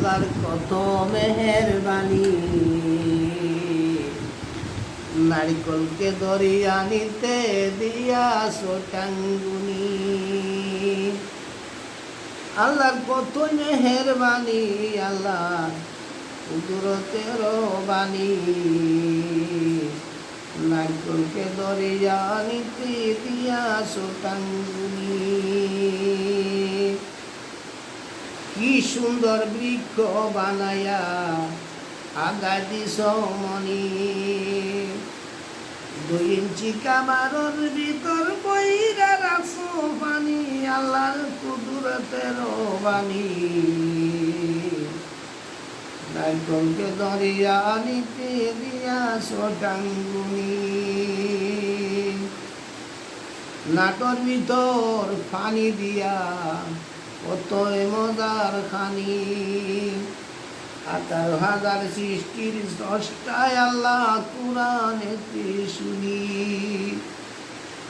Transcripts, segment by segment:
আল্লাহর কত মেহেরবানি। নারিকলকে দরিয়া নিতে দিয়া সোটাঙ্গুনি। আল্লাহর কত মেহেরবানি আল্লাহ কুদরতের বাণী। নারকলকে দরিয়া নিতে দিয়া সোটাঙ্গুনি। সুন্দর বৃক্ষ বানায়া আগাদি সমনি। দুই ইঞ্চি কামারর ভিতর বইরা রাখো পানি, আল্লাহর কুদরতের বাণী। নাইকলকে দরিয়া নিতে দিয়া সোটাঙ্গুনি। নাটর ভিতর পানি দিয়া কতই মজার খানি। হাজার হাজার সৃষ্টির দশটায় আল্লাহ কোরআনেতে শুনি।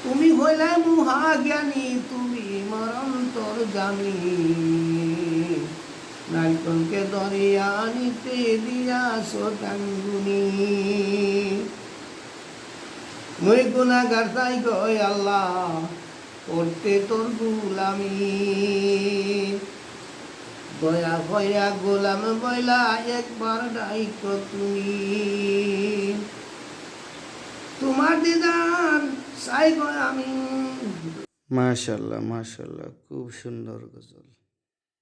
তুমি হইলে মহাজ্ঞানী, তুমি মরন্তর জানি। নারকলকে দরিয়া নিতে দিয়া সোটাঙ্গুনি মই গুণাগার তাই গয় আল্লাহ করতে তোর গুলামি দয়া ভয়া গোলাম বইলা একবার ডাইক তুমি। তোমার দিদার চাই আমি। মাশাল্লাহ মাশাল্লাহ, খুব সুন্দর গজল।